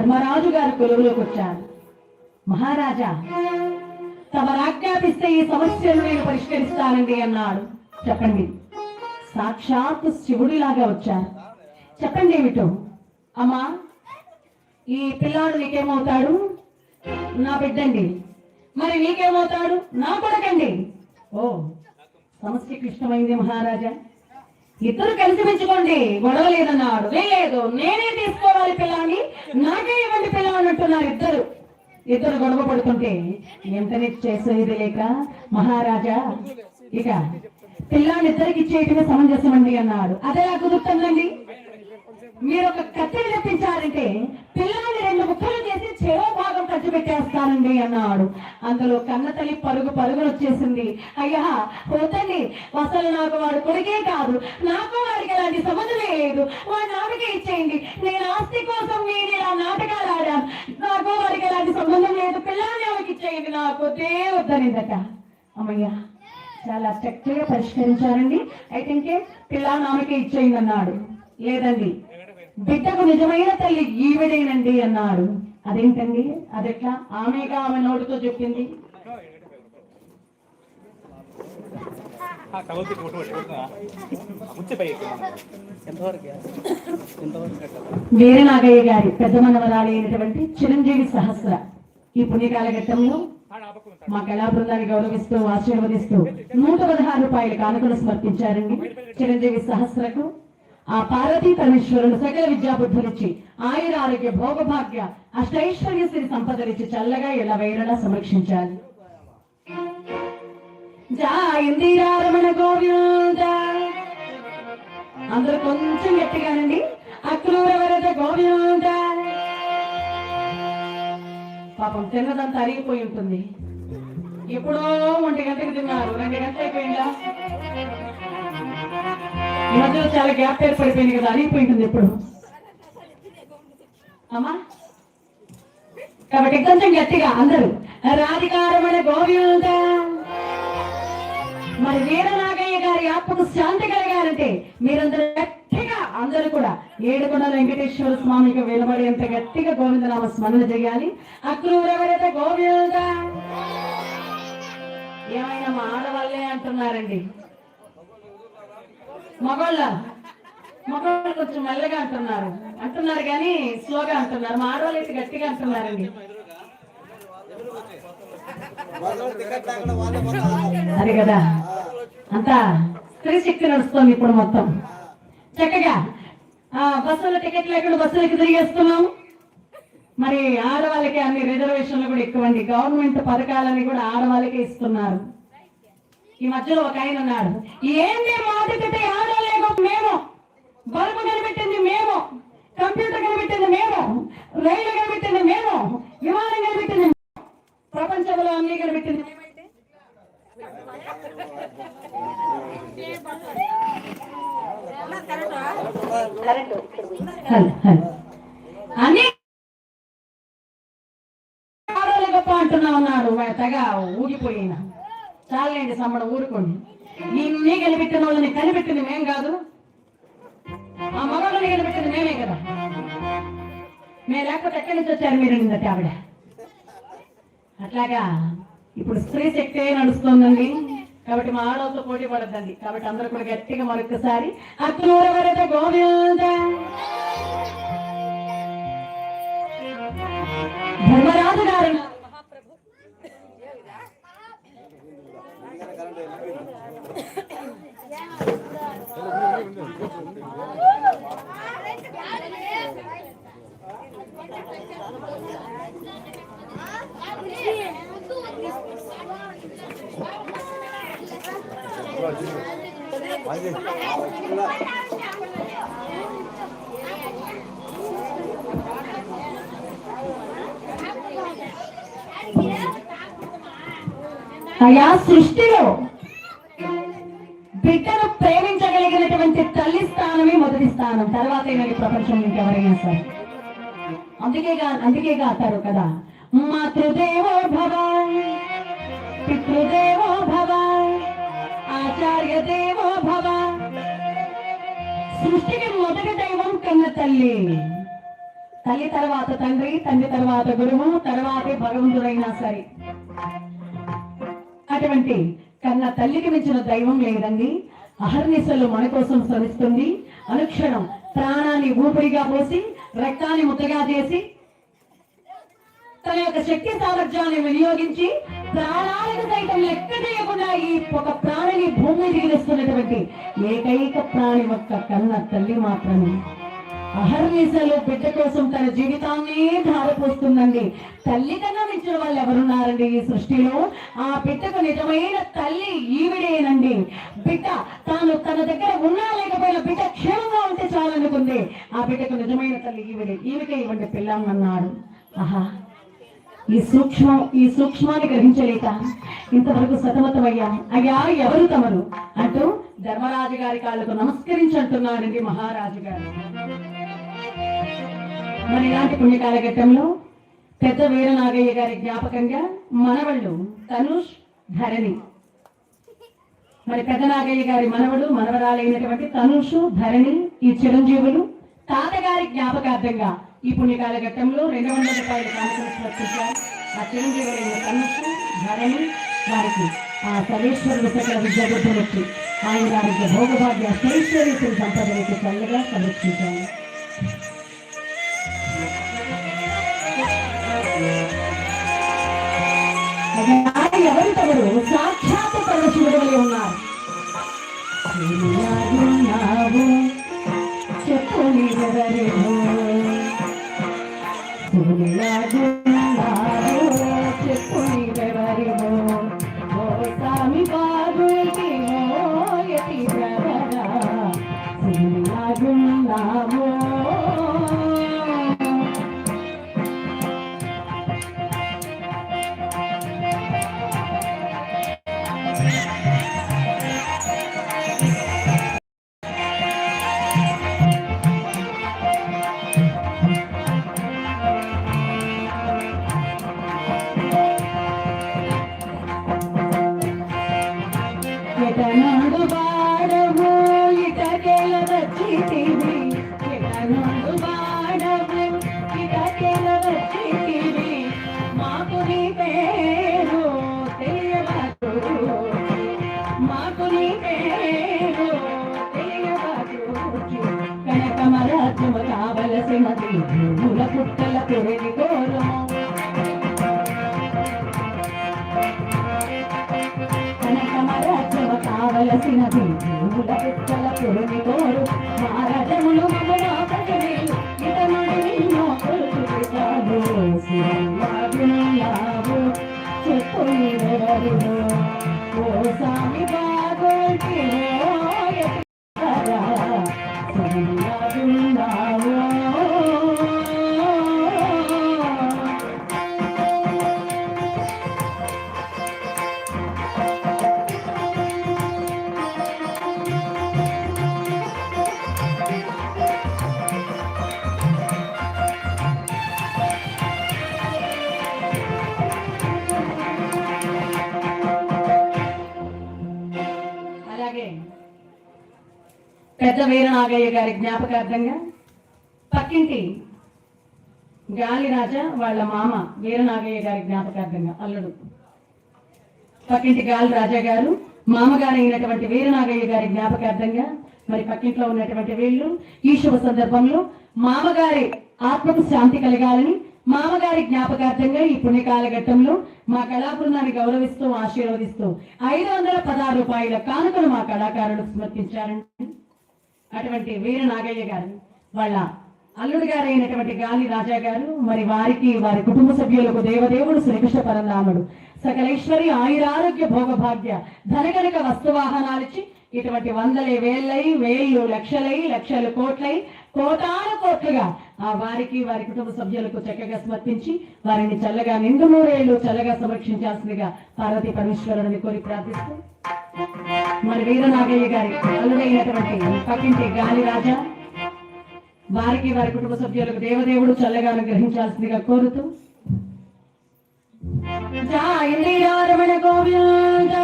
ధర్మరాజు గారి కొలువులోకి వచ్చారు. మహారాజా తమరాజ్ఞాపిస్తే ఈ సమస్యను నేను పరిష్కరిస్తానండి అన్నాడు. చెప్పండి. సాక్షాత్ శివుడిలాగా వచ్చారు. చెప్పండి ఏమిటో? అమ్మా ఈ పిల్లాడు నీకేమవుతాడు? నా బిడ్డండి. మరి నీకేమవుతాడు? నా కొడకండి. ఓ సమస్య క్లిష్టమైంది మహారాజా. ఇద్దరు కలిసి పెంచుకోండి. గొడవ లేదన్నాడు లేదు నేనే తీసుకోవాలి పిల్లని నాకే ఇవ్వండి పిల్ల అంటున్నారు ఇద్దరు. ఇద్దరు గొడవ పడుతుంటే ఎంతనే చేసేది లేక మహారాజా ఇక పిల్లని ఇద్దరికి ఇచ్చేయటమే సమంజసమండి అన్నాడు. అదేలా కుదురుతుందండి మీరు ఒక కత్తిని తెప్పించారంటే పిల్లల్ని రెండు ముక్కలు చేసి చెరో భాగం ఖర్చు పెట్టేస్తానండి అన్నాడు. అందులో కన్న తల్లి పరుగు పరుగులు వచ్చేసింది. అయ్యా పోతండి అసలు నాకు వాడు కొడుకే కాదు. నాకు వాడికి ఎలాంటి సంబంధం లేదు. వాడు నాన్నకే ఇచ్చేయండి. నేను ఆస్తి కోసం నేను ఇలా నాటకాలు ఆడాను. నాకు వాడికి ఎలాంటి సంబంధం లేదు. పిల్లల్ని ఆమెకి ఇచ్చేయండి. నాకు వద్దే అమ్మయ్యా చాలా గా పరిష్కరించారండి. అయితే ఇంకే పిల్ల నామకే ఇచ్చేయండి అన్నాడు. లేదండి. బిడ్డకు నిజమైన తల్లి ఈవిడేనండి అన్నాడు. అదేంటండి? అదెట్లా? ఆమెగా ఆమె నోటితో చెప్పింది. కవల్కి ఫోటో పెట్టుకుంటున్నా. ముచ్చే పై ఎంతవరకు? ఎంతవరకు కట్టాలి? వీర నాగయ్య గారి పెద్ద మనవరాలి అయినటువంటి చిరంజీవి సహస్ర ఈ పుణ్యకాల ఘట్టంలో మా కళా బృందాన్ని గౌరవిస్తూ ఆశీర్వదిస్తూ నూట పదహారు రూపాయల కానుకలు సమర్పించారండి చిరంజీవి సహస్రకు. ఆ పార్వతీ పరమేశ్వరుడు సకల విద్యాబుద్ధులిచ్చి ఆయుర ఆరోగ్య భోగభాగ్య అష్టైశ్వర్య శ్రీ సంపదలిచ్చి చల్లగా ఇలా వేళలా సంరక్షించాలి. జాయిందిరారమణ గోవింద. అందరూ కొంచెం గట్టిగానండి. అక్రూర వరద గోవింద. పాపం తిన్నదంతా అరిగిపోయి ఉంటుంది. ఎప్పుడో ఒంటి గంటకు తిన్నారు. రెండు గంటలు అయిపోయిందా ఈ మధ్యలో చాలా గ్యాప్ ఏర్పడిపోయింది కదా అరిగిపోయింటుంది ఎప్పుడు? అమ్మా? కాబట్టి కొంచెం గట్టిగా అందరూ రాధికారమైన గోవింద. మరి వీరనాగయ్య గారి ఆత్మకు శాంతి కలగాలంటే మీరందరూ గట్టిగా అందరూ కూడా ఏడుకొండల వెంకటేశ్వర స్వామికి వెలువడేంత గట్టిగా గోవిందనామ స్మరణ చేయాలి. అక్రూరవరత గోవింద. ఏమైనా మా ఆడవాళ్ళే అంటున్నారండి. మగోళ్ళ మగవాళ్ళు కొంచెం మెల్లగా అంటున్నారు. అంటున్నారు కానీ స్లోగా అంటున్నారు. మా ఆడవాళ్ళు అయితే గట్టిగా అంటున్నారండి. అదే కదా. అంతా స్త్రీ శక్తి నడుస్తుంది ఇప్పుడు మొత్తం. చక్కగా ఆ బస్సుల టికెట్ లేకుండా బస్సులకి తిరిగేస్తున్నాం. మరి ఆడవాళ్ళకి అన్ని రిజర్వేషన్లు కూడా ఎక్కువండి. గవర్నమెంట్ పథకాలని కూడా ఆడవాళ్ళకి ఇస్తున్నారు. ఈ మధ్యలో ఒక ఆయన ఉన్నాడు. ఏంటి మాటితే ఆడలేక మేము? బల్బు కనిపెట్టింది మేము. కంప్యూటర్ కనిపెట్టింది మేము. రైలు కనిపెట్టింది మేము. విమానం కనిపెట్టింది మేము. ప్రపంచంలో అన్ని కనిపెట్టింది అన్ని గొప్ప అంటున్నా ఉన్నాడు తెగ ఊగిపోయిన. చాలండి సమ్మడ ఊరుకోండి. నిన్నే గెలిపెట్టిన వాళ్ళని కనిపెట్టింది మేం కాదు. ఆ మగవాళ్ళని కనిపెట్టింది మేమే కదా. మేము లేకపోతే ఎక్కడి నుంచి వచ్చారు మీరు నిన్నటి ఆవిడ? అట్లాగా ఇప్పుడు స్త్రీ శక్తి నడుస్తోందండి. కాబట్టి మా ఆడవాళ్ళతో పోటీ పడద్దండి. కాబట్టి అందరూ కూడా గట్టిగా మరొకసారి అక్రూరవరద గోవింద ధర్మరాజు గారు ఆయా సృష్టిలో బిడ్డను ప్రేమించగలిగినటువంటి తల్లి స్థానమే మొదటి స్థానం. తర్వాత ఈ ప్రపంచం ఇంకెవరైనా సరే. అందుకేగా అందుకే అంటారు కదా. మాతృదేవో భవ పితృదేవో భవ ఆచార్య దేవో భవ సృష్టికి మొదటి దైవం కన్న తల్లి. తల్లి తర్వాత తండ్రి తండ్రి తర్వాత గురువు తర్వాతే భగవంతుడైనా సరే. ఉన్నటువంటి కన్న తల్లికి మించిన దైవం లేదండి. అహర్నిశలు మన కోసం శ్రమిస్తుంది. అనుక్షణం ప్రాణాన్ని ఊపిరిగా పోసి రక్తాన్ని ముద్దగా చేసి తన యొక్క శక్తి సామర్థ్యాన్ని వినియోగించి ప్రాణాలకు సైతం లెక్క చేయకుండా ఈ ఒక ప్రాణిని భూమి దిగిలిస్తున్నటువంటి ఏకైక ప్రాణి యొక్క కన్న తల్లి మాత్రమే. అహర్నిశలు బిడ్డ కోసం తన జీవితాన్ని ధారపోస్తుందండి. తల్లి కన్నా మించిన వాళ్ళు ఎవరున్నారండి ఈ సృష్టిలో? ఆ బిడ్డకు నిజమైన తల్లి ఈవిడేనండి. బిడ్డ తాను తన దగ్గర ఉన్నా లేకపోయినా బిడ్డ క్షేమంగా ఉంటే చాలనుకుంది. ఆ బిడ్డకు నిజమైన తల్లి ఈవిడే. ఈవికే ఇవ్వండి పిల్లమ్మన్నాడు ఆహా. ఈ సూక్ష్మం ఈ సూక్ష్మాన్ని గ్రహించలేక ఇంతవరకు సతమతమయ్యాం. అయ్యా ఎవరు తమరు? అంటూ ధర్మరాజు గారి కాళ్ళకు నమస్కరించంటున్నాడండి మహారాజు గారు. మన ఇలాంటి పుణ్యకాలఘట్టంలో పెద్ద వీర నాగయ్య గారి జ్ఞాపకంగా మనవళ్ళు తనుష్ ధరణి. మరి పెద్ద నాగయ్య గారి మనవడు మనవరాలైనటువంటి తనుషు ధరణి ఈ చిరంజీవులు తాతగారి జ్ఞాపకార్థంగా ఈ పుణ్యకాల ఘట్టంలో రెండు వందల రూపాయల కానుకలు సమర్పించారు. ఆ చిరంజీవులైన తనుషు ధరణి వారికి ఆ సర్వేశ్వరుడు సకల విద్యాబుద్ధులకి ఆయన వారికి భోగభాగ్య సైశ్వర్యతను సంపదలకు చల్లగా సమర్పించాను శివులాగున్నావు, చెప్పు నీవెవరివో ఓ స్వామి నాగయ్య గారి జ్ఞాపకార్థంగా పక్కింటి గాలిరాజా వాళ్ళ మామ వీరనాగయ్య గారి జ్ఞాపకార్థంగా అల్లుడు. పక్కింటి గాలి రాజా గారు మామగారు అయినటువంటి వీరనాగయ్య గారి జ్ఞాపకార్థంగా మరి పక్కింట్లో ఉన్నటువంటి వీళ్ళు ఈ శుభ సందర్భంలో మామగారి ఆత్మకు శాంతి కలగాలని మామగారి జ్ఞాపకార్థంగా ఈ పుణ్యకాల ఘట్టంలో మా కళాబృందాన్ని గౌరవిస్తూ ఆశీర్వదిస్తూ ఐదు వందల పదహారు రూపాయల కానుకలు మా కళాకారులకు సమర్పించారండి. అటువంటి వీర నాగయ్య గారు వాళ్ళ అల్లుడు గారైనటువంటి అయినటువంటి గాలి రాజా గారు మరి వారికి వారి కుటుంబ సభ్యులకు దేవదేవుడు శ్రీకృష్ణ పరనాముడు సకలేశ్వరి ఆయురారోగ్య భోగభాగ్య ధనగనక వస్తువాహనాలిచ్చి ఇటువంటి వందలై వేలై వేళ్ళు లక్షలై లక్షలు కోట్లై కోటాను కోట్లుగా ఆ వారికి వారి కుటుంబ సభ్యులకు చక్కగా సమర్పించి వారిని చల్లగా నిండు నూరేళ్ళు చల్లగా సంరక్షించాల్సిందిగా పార్వతీ పరమేశ్వరుని కోరి ప్రార్థిస్తూ. మరి వీరనాగయ్య గారి అల్లుడైనటువంటి పక్కింటి గాలి రాజా వారికి వారి కుటుంబ సభ్యులకు దేవదేవుడు చల్లగా అనుగ్రహించాల్సిందిగా కోరుతూ. రమణ గోవింద.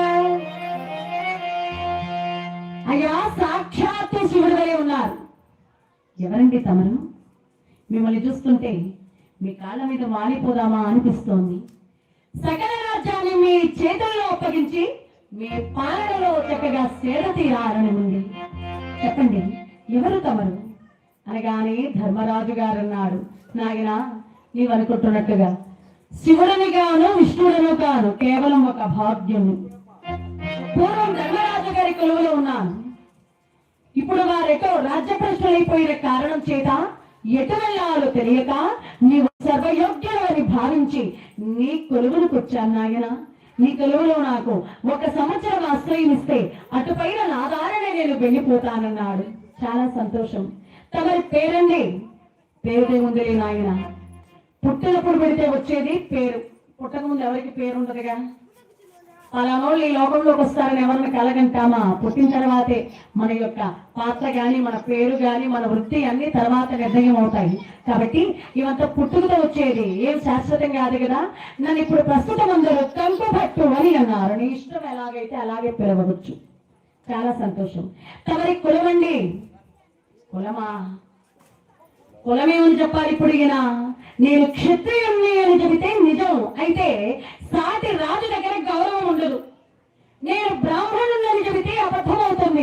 అయ్యా సాక్షాత్తు శివుడు ఉన్నారు. ఎవరండి తమరు? మిమ్మల్ని చూస్తుంటే మీ కాళ్ళ మీద వాలిపోదామా అనిపిస్తోంది. సకల రాజ్యాన్ని మీ చేతుల్లో అప్పగించి మీ పాలనలో చక్కగా సేద తీరాలని ఉంది. చెప్పండి ఎవరు తమరు? అనగానే ధర్మరాజు గారు అన్నాడు నాయన నీవు అనుకుంటున్నట్టుగా శివుడిని గాను విష్ణుడను కాను కేవలం ఒక భాగ్యుని పూర్వం ధర్మరాజు గారి కొలువులో ఉన్నాను. ఇప్పుడు వారెటో ప్రశ్నలైపోయిన కారణం చేత ఎటు వెళ్ళాలో తెలియక నీవు సర్వయోగ్యులని భావించి నీ కొలువులకు వచ్చాను నాయన. నీ కొలువులో నాకు ఒక సంవత్సరం ఆశ్రయం ఇస్తే అటుపైన నాదారనే నేను వెళ్ళిపోతానన్నాడు. చాలా సంతోషం. తమరి పేరండి పేరుదేముంది నాయన. పుట్టినప్పుడు పెడితే వచ్చేది పేరు. పుట్టక ముందు ఎవరికి పేరు ఉండదుగా పలానోళ్ళు ఈ లోకంలోకి వస్తారని ఎవరిని కలగంటామా? పుట్టిన తర్వాతే మన యొక్క పాత్ర కానీ మన పేరు గాని మన వృత్తి అన్ని తర్వాత నిర్ణయం అవుతాయి కాబట్టి ఇవంతా పుట్టుకతో వచ్చేది ఏం శాశ్వతం కాదు కదా? నన్ను ఇప్పుడు ప్రస్తుతం అందరూ కంపు పట్టు అని అన్నారు. నీ ఇష్టం ఎలాగైతే అలాగే పిలవచ్చు చాలా సంతోషం. తమరి కులమండి? కులమా? కులమేమని చెప్పాలి ఇప్పుడు ఈయన. నేను క్షత్రియుణ్ణి అని చెబితే నిజం. అయితే సాటి రాజు దగ్గర గౌరవం ఉండదు నేను బ్రాహ్మణుని అని చెబితే అబద్ధం అవుతుంది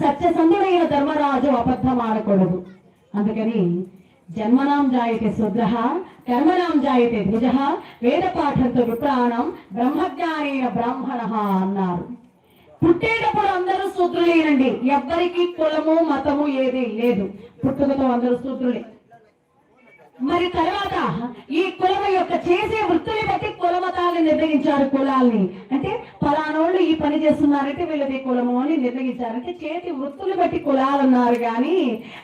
సత్యసంధుడైన ధర్మరాజు అబద్ధం ఆడకూడదు. అందుకని జన్మనాం జాయతే శుద్ధ కర్మనాం జాయతే ద్విజ వేద పాఠంతో విప్రాణం బ్రహ్మజ్ఞానైన బ్రాహ్మణ అన్నారు. పుట్టేటప్పుడు అందరూ శూద్రులేనండి. ఎవ్వరికీ కులము మతము ఏది లేదు. పుట్టుకతో అందరూ శూద్రులే. మరి తర్వాత ఈ కులం యొక్క చేసే వృత్తిని బట్టి కులమతాన్ని నిర్ణయించారు కులాల్ని. అంటే ఫలానోళ్ళు ఈ పని చేస్తున్నారంటే వీళ్ళది కులము అని నిర్ణయించారు. అంటే చేతి వృత్తులు బట్టి కులాలు అన్నారు కానీ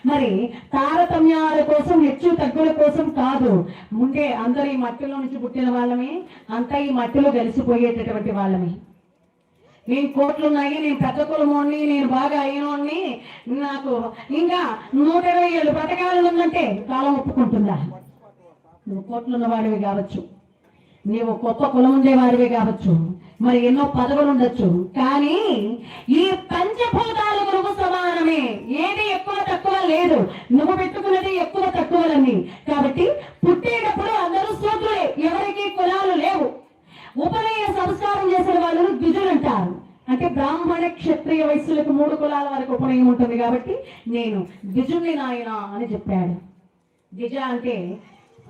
మరి తారతమ్యాల కోసం హెచ్చు తగ్గుల కోసం కాదు. ముందే అందరూ ఈ మట్టిలో నుంచి పుట్టిన వాళ్ళమే అంతా ఈ మట్టిలో కలిసిపోయేటటువంటి వాళ్ళమే. నేను కోట్లు ఉన్నాయి నేను పెద్ద కులమోని నేను బాగా అయినోడిని నాకు ఇంకా నూట ఇరవై ఏడు పథకాలు ఉందంటే కాలం ఒప్పుకుంటుందా? నువ్వు కోట్లు ఉన్నవాడివి కావచ్చు. నీవు గొప్ప కులం ఉండేవాడివి కావచ్చు. మరి ఎన్నో పదవులు ఉండొచ్చు. కానీ ఈ పంచభూతాలు గురువు సమానమే. ఏది ఎక్కువ తక్కువ లేదు. నువ్వు పెట్టుకున్నది ఎక్కువ తక్కువలన్నీ. కాబట్టి పుట్టేటప్పుడు అందరూ సూత్రులే ఎవరికి కులాలు లేవు. ఉపనయ సంస్కారం చేసిన వాళ్ళను ద్విజులు అంటారు. అంటే బ్రాహ్మణ క్షత్రియ వయస్సులకు మూడు కులాల వరకు ఉపనయం ఉంటుంది కాబట్టి నేను ద్విజుని నాయన అని చెప్పాడు. ద్విజ అంటే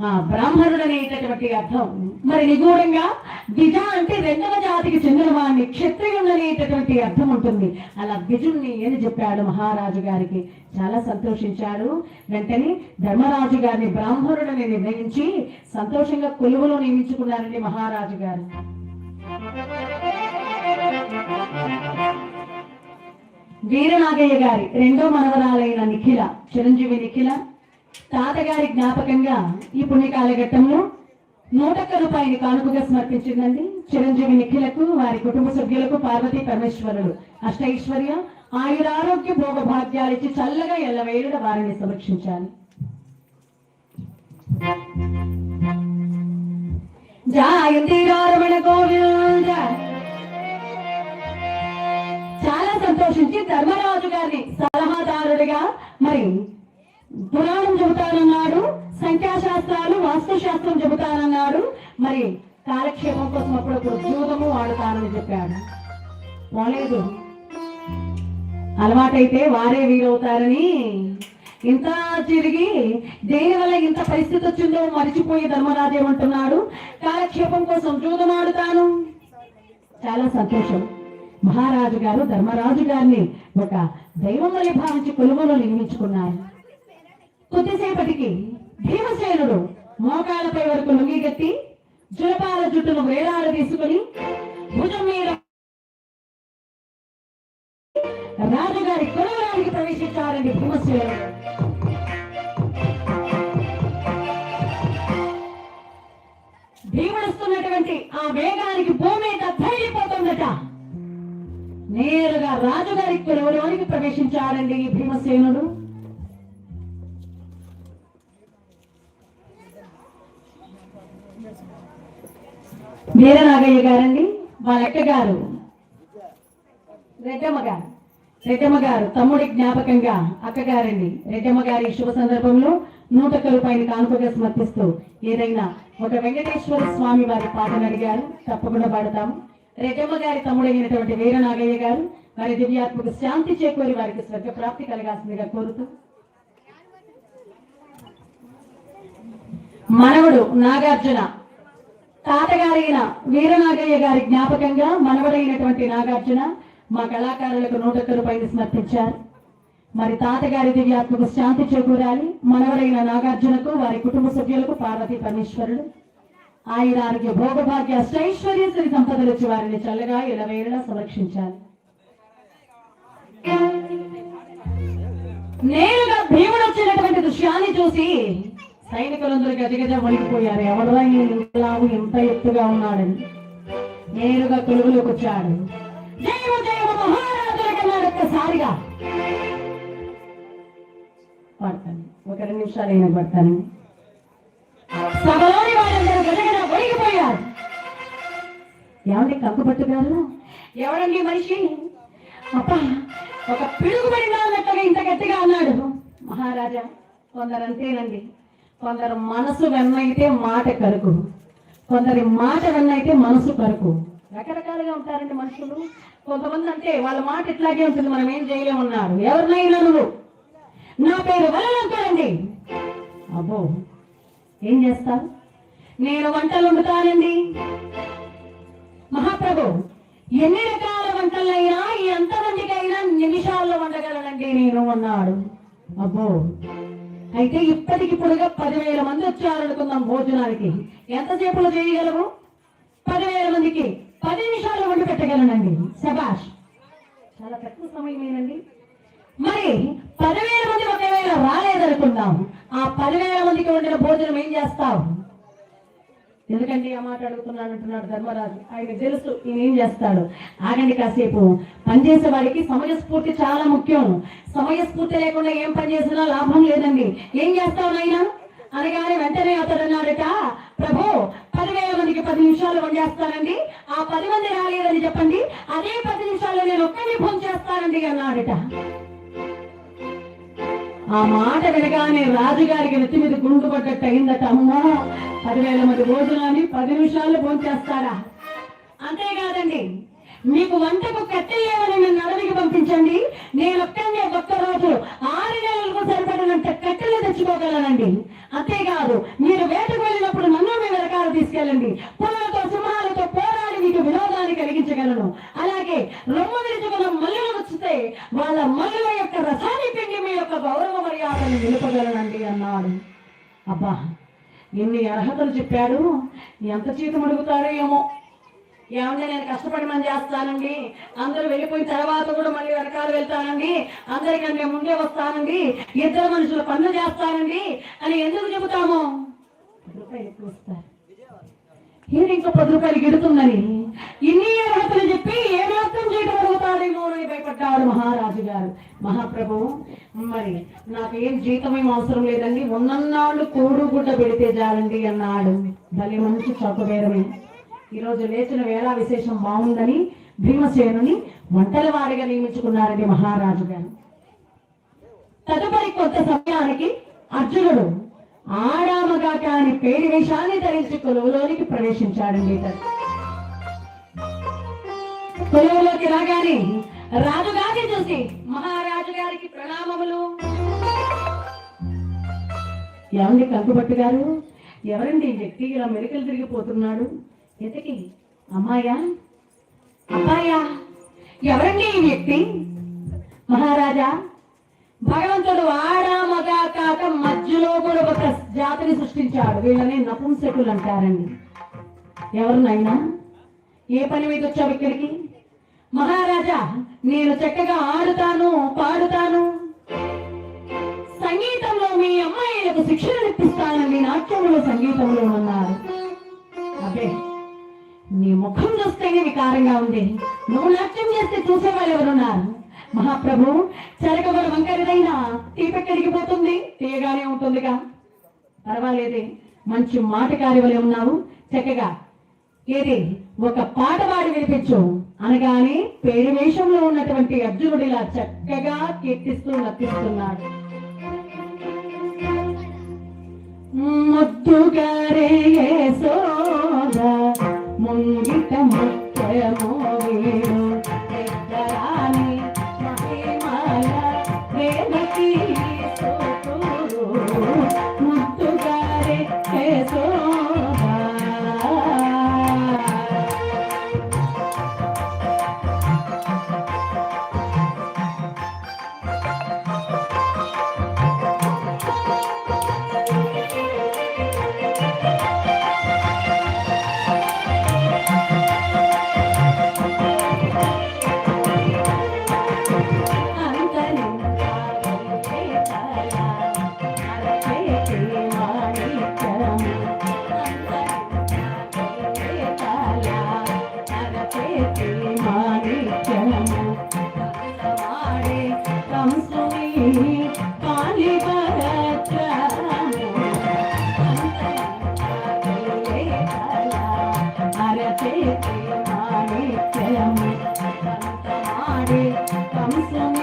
బ్రాహ్మణుడు అనేటటువంటి అర్థం. మరి నిగూఢంగా ద్విజ అంటే రెండవ జాతికి చెందిన వాడిని క్షత్రియుడు అనేటటువంటి అర్థం ఉంటుంది. అలా ద్విజుణ్ణి అని చెప్పాడు మహారాజు గారికి. చాలా సంతోషించాడు. వెంటనే ధర్మరాజు గారిని బ్రాహ్మణుడని నిర్ణయించి సంతోషంగా కొలువులో నియమించుకున్నారండి మహారాజు గారు. వీరనాగయ్య గారి రెండో మనవరాలైన నిఖిల చిరంజీవి నిఖిల తాతగారి జ్ఞాపకంగా ఈ పుణ్యకాలఘట్టంలో నూటొక్క రూపాయిని కానుకగా సమర్పించిందండి. చిరంజీవి నిఖిలకు వారి కుటుంబ సభ్యులకు పార్వతి పరమేశ్వరుడు. అష్టైశ్వర్య ఆయురారోగ్య భోగ భాగ్యాలు ఇచ్చి చల్లగా ఎల్లవేళ వారిని సంరక్షించాలి జాయంతి గోవింద. చాలా సంతోషించి ధర్మరాజు గారిని సలహాదారుడిగా మరి పురాణం చెబుతానన్నాడు సంఖ్యాశాస్త్రాలు వాస్తుశాస్త్రం చెబుతానన్నాడు. మరి కాలక్షేమం కోసం అప్పుడప్పుడు ఉద్యోగము వాడుతానని చెప్పాడు. పోలేదు. అలవాటైతే వారే వీలవుతారని ఇంత తిరిగి దేని వల్ల ఇంత పరిస్థితి వచ్చిందో మరిచిపోయి ధర్మరాజు ఏమంటున్నాడు కాలక్షేపం కోసం జూదమాడుతాను చాలా సంతోషం. మహారాజు గారు ధర్మరాజు గారిని ఒక దైవం వల్ల భావించి కొలువులో నియమించుకున్నారు. కొద్దిసేపటికి భీమసేనుడు మోకాలపై వరకు లొంగిగట్టి జులపాల జుట్టును వేలాడ తీసుకుని భుజం మీద రాజుగారి కొలువులోనికి ప్రవేశించారండి భీమసేనుడు. భీముడుస్తున్నటువంటి ఆ వేగానికి భూమి దద్దరిల్లిపోతుందట నేరుగా రాజుగారి కొలవరానికి ప్రవేశించారండి ఈ వీర నాగయ్య గారండి వాళ్ళ అక్క గారు. రెడ్డమ్మ గారు. రెడ్డమ్మ గారు తమ్ముడి జ్ఞాపకంగా అక్కగారండి రెడ్డమ్మ గారి శుభ సందర్భంలో నూట రూపాయలు కానుకగా సమర్పిస్తూ ఏదైనా ఒక వెంకటేశ్వర స్వామి వారి పాటను అడిగారు. తప్పకుండా పాడతాము. రెడ్డమ్మ గారి తమ్ముడైనటువంటి వీర నాగయ్య గారు వారి దివ్యాత్మక శాంతి చేకూరి వారికి స్వర్గ ప్రాప్తి కలగాల్సిందిగా కోరుతూ. మనవడు నాగార్జున తాతగారైన వీరనాగయ్య గారి జ్ఞాపకంగా మనవడైనటువంటి నాగార్జున మా కళాకారులకు నూట ఒక్క రూపాయలు సమర్పించారు. మరి తాతగారి దివ్యాత్మకు శాంతి చేకూరాలి. మనవడైన నాగార్జునకు వారి కుటుంబ సభ్యులకు పార్వతీ పరమేశ్వరుడు. ఆయన ఆరోగ్య భోగభాగ్య అష్టైశ్వర్య శ్రీ సంపదలు వచ్చి వారిని చల్లగా ఇలవేళ సంరక్షించాలి. నేరుగా భీముడు వచ్చినటువంటి దృశ్యాన్ని చూసి సైనికులందరూ గజగజ వణికిపోయారు ఎవరిదా ఈ లావు ఇంత ఎత్తుగా ఉన్నాడని? నేరుగా కొలువులోకి వచ్చాడు. జయము జయము మహారాజులకన్నాడు ఒక్కసారిగా పడతాను. ఒక రెండు నిమిషాలు అయినా పడతాను. సభలోని వాళ్ళందరూ గజగజ వణికిపోయారు ఏమండి కంకుపట్టు గారు మనిషి? అప్ప ఒక పిడుగుబడి అన్నట్టుగా ఇంత గట్టిగా అన్నాడు మహారాజా కొందరు అంతేనండి. కొందరు మనసు వెన్నైతే మాట కరుకు. కొందరి మాట వెన్నైతే మనసు కరుకు. రకరకాలుగా ఉంటారండి మనుషులు. కొంతమంది అంటే వాళ్ళ మాట ఇట్లాగే ఉంటుంది మనం ఏం చేయలేమన్నారు. ఎవరినైనా నువ్వు. నా పేరు వలలంటారండి. అబ్బో ఏం చేస్తారు? నేను వంటలు వండుతానండి. మహాప్రభు ఎన్ని రకాల వంటలైనా ఎంతమందికైనా నిమిషాల్లో వండగలనండి నేను అన్నాడు. అబ్బో అయితే ఇప్పటికిప్పుడుగా పదివేల మంది వచ్చారనుకుందాం భోజనానికి. ఎంతసేపులో చేయగలము పదివేల మందికి పది నిమిషాలు వండి పెట్టగలనండి. సభాష్ చాలా తక్కువ సమయమేనండి. మరి పదివేల మంది ఒకవేళ రాలేదనుకుందాం. ఆ పదివేల మందికి వండిన భోజనం ఏం చేస్తావు? ఎందుకండి ఆ మాట అడుగుతున్నాను అంటున్నాడు ధర్మరాజు. ఆయన తెలుసు ఈయన ఏం చేస్తాడు. ఆగండి కాసేపు. పనిచేసే వారికి సమయస్ఫూర్తి చాలా ముఖ్యం. సమయస్ఫూర్తి లేకుండా ఏం పని చేసినా లాభం లేదండి. ఏం చేస్తావు నాయన? అనగానే వెంటనే అతడు అన్నాడట ప్రభు పదివేల మందికి పది నిమిషాలు వండేస్తానండి. ఆ పది మంది రాలేదని చెప్పండి. అదే పది నిమిషాల్లో నేను ఒక్కరిని ఫోన్ చేస్తానండి అన్నాడట. ఆ మాట వినగానే రాజుగారికి నెత్తి మీద గుండు పడ్డట్టు అయిందట. అమ్మో పదివేల మంది భోజనాన్ని పది నిమిషాల్లో భోంచేస్తారా? అంతేకాదండి మీకు వంటకు కట్టేయాలని నన్ను అడవికి పంపించండి. నేను ఒక్కనే ఒక్క రోజు ఆరు నెలలకు సరిపడినంత కట్టెలు తెచ్చుకోగలనండి. అంతేకాదు మీరు వేటకు వెళ్ళినప్పుడు నన్ను మీ వెనకాల తీసుకెళ్ళండి. పుల్లలతో సింహాలతో పోరాడి మీకు వినోదాన్ని కలిగించగలను. అలాగే రొమ్మ విరుచుకున్న మల్లులు వచ్చితే వాళ్ళ మల్లుల యొక్క రసాన్ని పిండి మీ యొక్క గౌరవం మర్యాదను నిలుపగలనండి అన్నాడు. అబ్బా ఇన్ని అర్హతలు చెప్పాడు. ఎంత జీతం అడుగుతాడో ఏమో. ఏమంటే నేను కష్టపడి మని చేస్తానండి. అందరూ వెళ్ళిపోయిన తర్వాత కూడా మళ్ళీ వెనకాల వెళ్తానండి. అందరికంటే ముందే వస్తానండి. ఇద్దరు మనుషులు పనులు చేస్తానండి అని ఎందుకు చెబుతాము? రూపాయలు ఎక్కువ ఇస్తారు. ఈయన ఇంకో పది రూపాయలు గిడుతుందని. ఇన్ని అర్హతలు చెప్పి ఏ మాత్రం చేయడం అడుగుతాడేమో అని భయపడ్డాడు మహారాజు గారు. మహాప్రభు మరి నాకు ఏం జీతమేం అవసరం లేదండి. ఉన్నన్నాళ్ళు కూడు గుడ్డ పెడితే చాలండి అన్నాడు. భలే మంచి చౌకబేరమే. ఈరోజు లేచిన వేళ విశేషం బాగుందని భీమసేనుని వంటల వారిగా నియమించుకున్నారని మహారాజు గారు. తదుపరి కొంత సమయానికి అర్జునుడు ఆడామగాక కాని పేరు వేషాన్ని ధరించి కొలువులోనికి ప్రవేశించాడండి ఇతడు కొలువులోకి రాగానే రాజుగారిని చూసి మహారాజు గారికి ప్రణామములు. ఏమండి కంకుపట్టు గారు? ఎవరండి వ్యక్తి ఇలా మెలికలు తిరిగిపోతున్నాడు? ఎంతకి అమ్మాయా? అబ్బాయా? ఎవరండి ఈ వ్యక్తి? మహారాజా? భగవంతుడు ఆడ మగ కాక మధ్యలో కూడా ఒక జాతిని సృష్టించాడు. వీళ్ళని నపుంసకులు అంటారండి. ఎవరినైనా? ఏ పని మీద వచ్చావు ఇక్కడికి? మహారాజా నేను చక్కగా ఆడుతాను పాడుతాను. సంగీతంలో మీ అమ్మాయిలకు శిక్షణ ఇప్పిస్తానని నాట్యంలో సంగీతంలో ఉన్నారు అదే నీ ముఖం చూస్తేనే వికారంగా ఉంది. నువ్వు నాట్యం చేస్తే చూసేవాళ్ళు ఎవరున్నారు? మహాప్రభు చెరకబడి వంకరిదైనా తీపెక్కడికి పోతుంది? తీయగానే ఉంటుందిగా. పర్వాలేదే మంచి మాట వలె ఉన్నావు. చక్కగా ఏది ఒక పాట పాడి వినిపించు. అనగానే పేరు వేషంలో ఉన్నటువంటి అర్జునుడిలా చక్కగా కీర్తిస్తూ నర్తిస్తున్నాడు ముద్దుగారే సోద ముంగిట ముత్యము மாட்டே மாடே மாடே கம்சம்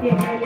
తలల